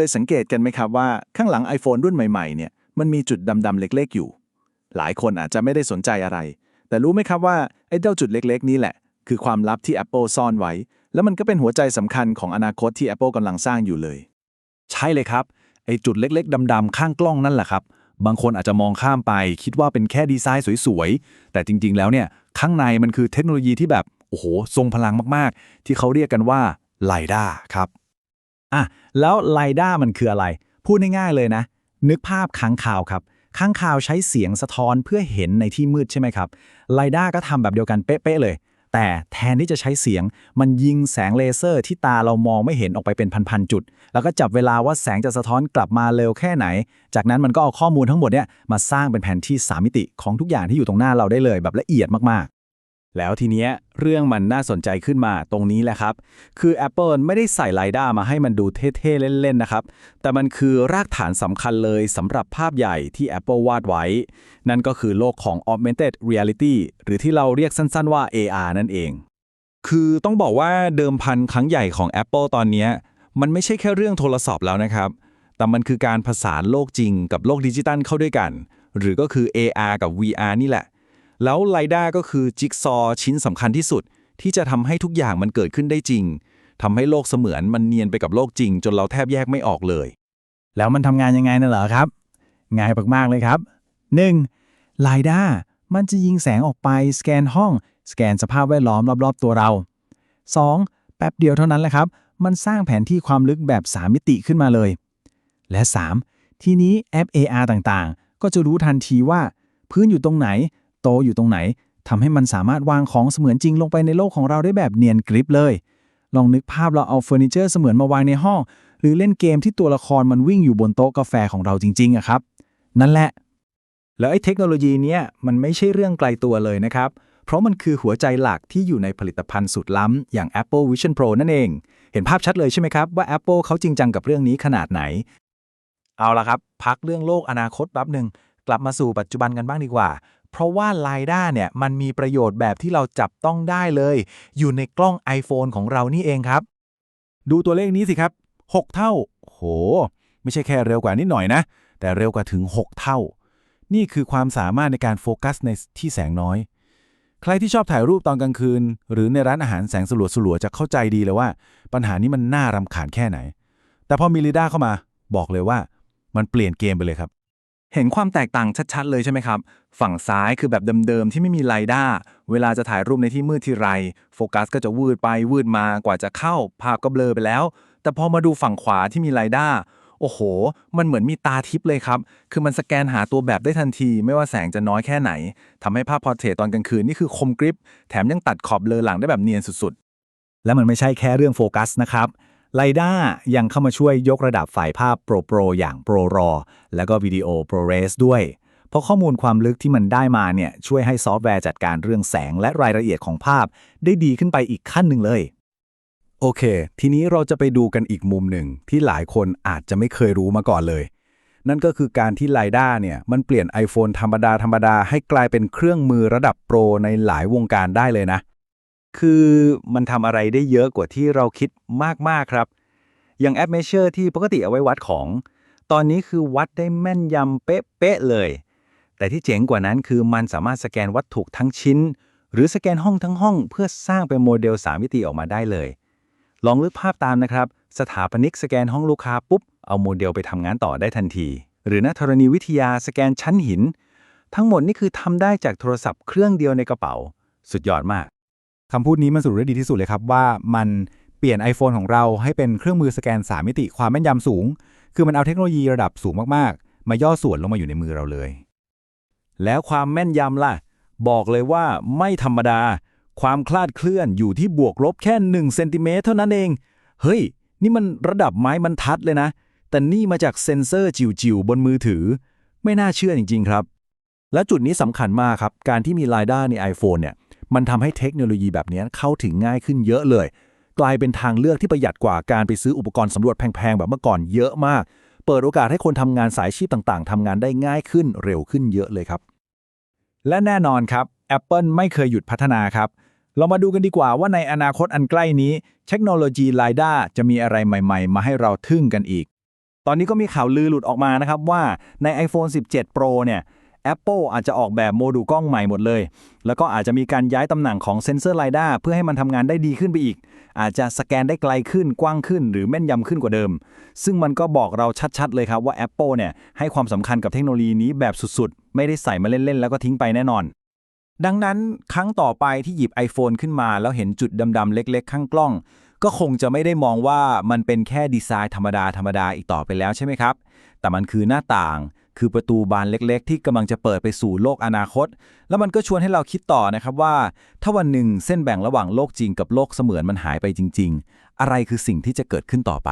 เคยสังเกตกันไหมครับว่าข้างหลัง iPhone รุ่นใหม่ๆเนี่ยมันมีจุดดำๆเล็กๆอยู่ หลายคนอาจจะไม่ได้สนใจอะไร แต่รู้ไหมครับว่าไอ้เจ้าจุดเล็ก ๆ นี้แหละ คือความลับที่ Apple ซ่อนไว้ แล้วมันก็เป็นหัวใจสำคัญของอนาคตที่ Apple กำลังสร้างอยู่เลย ใช่เลยครับไอ้จุดเล็ก ๆดำๆข้างกล้องนั่นแหละครับ บางคนอาจจะมองข้ามไป คิดว่าเป็นแค่ดีไซน์สวยๆ แต่จริง ๆ แล้วเนี่ย ข้างในมันคือเทคโนโลยีที่แบบ โอ้โห ทรงพลังมากๆ ที่เขาเรียกกันว่าไลด้าครับ อะ แล้วไลด้ามันคืออะไร พูดง่ายๆเลยนะ นึกภาพค้างคาวครับค้างคาวใช้เสียงสะท้อนเพื่อเห็นในที่มืดใช่ไหมครับไลด้าก็ทำแบบเดียวกันเป๊ะๆเลย แต่แทนที่จะใช้เสียง มันยิงแสงเลเซอร์ที่ตาเรามองไม่เห็นออกไปเป็นพันๆจุด แล้วก็จับเวลาว่าแสงจะสะท้อนกลับมาเร็วแค่ไหน จากนั้นมันก็เอาข้อมูลทั้งหมดเนี่ยมาสร้างเป็นแผนที่สามมิติของทุกอย่างที่อยู่ตรงหน้าเราได้เลยแบบละเอียดมากๆ แล้วทีเนี้ยเรื่องมันน่าสนใจขึ้นมาตรงนี้แหละครับ คือ Apple ไม่ได้ใส่ไลด้ามาให้มันดูเท่ๆ เล่น ๆ นะครับ แต่มันคือรากฐานสำคัญเลยสำหรับภาพใหญ่ที่ Apple วาดไว้ นั่นก็คือโลกของ Augmented Reality หรือที่เราเรียกสั้นๆว่า AR นั่นเอง คือต้องบอกว่าเดิมพันครั้งใหญ่ของ Apple ตอนนี้มันไม่ใช่แค่เรื่องโทรศัพท์แล้วนะครับ แต่มันคือการผสานโลกจริงกับโลกดิจิตัลเข้าด้วยกัน หรือก็คือ AR กับ VR นี่แหละ แล้วไลด้าก็คือจิ๊กซอว์ชิ้นสำคัญที่สุด ที่จะทำให้ทุกอย่างมันเกิดขึ้นได้จริงทำให้โลกเสมือนมันเนียนไปกับโลกจริง จนเราแทบแยกไม่ออกเลย แล้วมันทำงานยังไงน่ะเหรอครับ ง่ายมากๆเลยครับ 1. ไลด้ามันจะยิงแสงออกไปสแกนห้อง สแกนสภาพแวดล้อมรอบๆตัวเรา 2. แป๊บเดียวเท่านั้นแหละครับ มันสร้างแผนที่ความลึกแบบ 3 มิติขึ้นมาเลย และ 3. ทีนี้แอป AR ต่างๆ ก็จะรู้ทันทีว่า พื้นอยู่ตรงไหน โตะอยู่ตรงไหนทำให้มันสามารถวางของเสมือนจริงลงไปในโลกของเราได้แบบเนียนกริบเลย ลองนึกภาพเราเอาเฟอร์นิเจอร์เสมือนมาวางในห้อง หรือเล่นเกมที่ตัวละครมันวิ่งอยู่บนโต๊ะกาแฟของเราจริงๆอะครับ นั่นแหละ แล้วไอ้เทคโนโลยีเนี้ยมันไม่ใช่เรื่องไกลตัวเลยนะครับ เพราะมันคือหัวใจหลักที่อยู่ในผลิตภัณฑ์สุดล้ำอย่าง Apple Vision Pro นั่นเอง เห็นภาพชัดเลยใช่ไหมครับว่า Apple เขาจริงจังกับเรื่องนี้ขนาดไหน เอาละครับ พักเรื่องโลกอนาคตแป๊บหนึ่งกลับมาสู่ปัจจุบันกันบ้างดีกว่า เพราะว่า l i d a เนี่ยมันมีประโยชน์แบบที่เราจับต้องได้เลย อยู่ในกล้อง iPhone ของเรานี่เองครับ ดูตัวเลขนี้สิครับ 6 เท่า โห ไม่ใช่แค่เร็วกว่านิดหน่อยนะ แต่เร็วกว่าถึง 6 เท่า นี่คือความสามารถในการโฟกัสในที่แสงน้อย ใครที่ชอบถ่ายรูปตอนกลางคืน หรือในร้านอาหารแสงสลัวๆจะเข้าใจดีเลยว่า ปัญหานี้มันน่ารำคาญแค่ไหน แต่พอมีลีด้าเข้ามา บอกเลยว่า มันเปลี่ยนเกมไปเลยครับเห็นความแตกต่างชัด ๆ เลยใช่ไหมครับ ฝั่งซ้ายคือแบบเดิมๆ ที่ไม่มีไลด้าเวลาจะถ่ายรูปในที่มืดทีไร โฟกัสก็จะวืดไปวืดมากว่าจะเข้า ภาพก็เบลอไปแล้ว แต่พอมาดูฝั่งขวาที่มีไลด้าโอ้โห มันเหมือนมีตาทิพย์เลยครับ คือมันสแกนหาตัวแบบได้ทันที ไม่ว่าแสงจะน้อยแค่ไหนทำให้ภาพพอร์เทรตตอนกลางคืนนี่คือคมกริบ แถมยังตัดขอบเลอหลังได้แบบเนียนสุดๆ และมันไม่ใช่แค่เรื่องโฟกัสนะครับไลด้ายังเข้ามาช่วยยกระดับฝ่ายภาพ Pro Pro อย่าง Pro RAW แล้วก็วิดีโอ ProRes ด้วย เพราะข้อมูลความลึกที่มันได้มาเนี่ยช่วยให้ซอฟต์แวร์จัดการเรื่องแสงและรายละเอียดของภาพ ได้ดีขึ้นไปอีกขั้นหนึ่งเลย โอเค ทีนี้เราจะไปดูกันอีกมุมหนึ่งที่หลายคนอาจจะไม่เคยรู้มาก่อนเลย นั่นก็คือการที่ไลด้าเนี่ยมันเปลี่ยน iPhone ธรรมดาธรรมดาให้กลายเป็นเครื่องมือระดับโปรในหลายวงการได้เลยนะ คือมันทำอะไรได้เยอะกว่าที่เราคิดมากๆครับ อย่างแอป Measure ที่ปกติเอาไว้วัดของ ตอนนี้คือวัดได้แม่นยำเป๊ะๆเลย แต่ที่เจ๋งกว่านั้นคือมันสามารถสแกนวัตถุทั้งชิ้น หรือสแกนห้องทั้งห้อง เพื่อสร้างเป็นโมเดล 3 มิติออกมาได้เลย ลองนึกภาพตามนะครับ สถาปนิกสแกนห้องลูกค้าปุ๊บ เอาโมเดลไปทำงานต่อได้ทันที หรือนักธรณีวิทยาสแกนชั้นหิน ทั้งหมดนี่คือทำได้จากโทรศัพท์เครื่องเดียวในกระเป๋า สุดยอดมากคำพูดนี้มันสรุปได้ดีที่สุดเลยครับว่ามันเปลี่ยน iPhone ของเราให้เป็นเครื่องมือสแกน 3 มิติความแม่นยำสูง คือมันเอาเทคโนโลยีระดับสูงมาก ๆ มาย่อส่วนลงมาอยู่ในมือเราเลย แล้วความแม่นยำล่ะ บอกเลยว่าไม่ธรรมดา ความคลาดเคลื่อนอยู่ที่บวกลบแค่1เซนติเมตรเท่านั้นเอง เฮ้ย นี่มันระดับไม้บรรทัดเลยนะ แต่นี่มาจากเซ็นเซอร์จิ๋วๆบนมือถือ ไม่น่าเชื่อจริง ๆ ครับ และจุดนี้สำคัญมากครับ การที่มี l i d a r ใน iPhone เนี่ย มันทำให้เทคโนโลยีแบบนี้เข้าถึงง่ายขึ้นเยอะเลย กลายเป็นทางเลือกที่ประหยัดกว่าการไปซื้ออุปกรณ์สำรวจแพงๆแบบเมื่อก่อนเยอะมาก เปิดโอกาสให้คนทำงานสายชีพต่างๆทำงานได้ง่ายขึ้นเร็วขึ้นเยอะเลยครับ และแน่นอนครับ Apple ไม่เคยหยุดพัฒนาครับ เรามาดูกันดีกว่าว่าในอนาคตอันใกล้นี้ เทคโนโลยีไลด้าจะมีอะไรใหม่ ๆ มาให้เราทึ่งกันอีก ตอนนี้ก็มีข่าวลือหลุดออกมานะครับว่าใน iPhone 17 Pro เนี่ย Apple อาจจะออกแบบโมดูลกล้องใหม่หมดเลย แล้วก็อาจจะมีการย้ายตำแหน่งของเซ็นเซอร์ไลด้าเพื่อให้มันทำงานได้ดีขึ้นไปอีก อาจจะสแกนได้ไกลขึ้นกว้างขึ้น หรือแม่นยำขึ้นกว่าเดิม ซึ่งมันก็บอกเราชัดๆเลยครับว่า Apple เนี่ยให้ความสำคัญกับเทคโนโลยีนี้แบบสุดๆ ไม่ได้ใส่มาเล่นๆแล้วก็ทิ้งไปแน่นอนดังนั้นครั้งต่อไปที่หยิบ iPhone ขึ้นมา แล้วเห็นจุดดำๆเล็กๆ ข้างกล้อง ก็คงจะไม่ได้มองว่ามันเป็นแค่ดีไซน์ธรรมดาธรรมดาอีกต่อไปแล้วใช่ไหมครับ แต่มันคือหน้าต่าง คือประตูบานเล็กๆ ที่กำลังจะเปิดไปสู่โลกอนาคต แล้วมันก็ชวนให้เราคิดต่อนะครับว่า ถ้าวันหนึ่งเส้นแบ่งระหว่างโลกจริงกับโลกเสมือนมันหายไปจริง ๆ อะไรคือสิ่งที่จะเกิดขึ้นต่อไป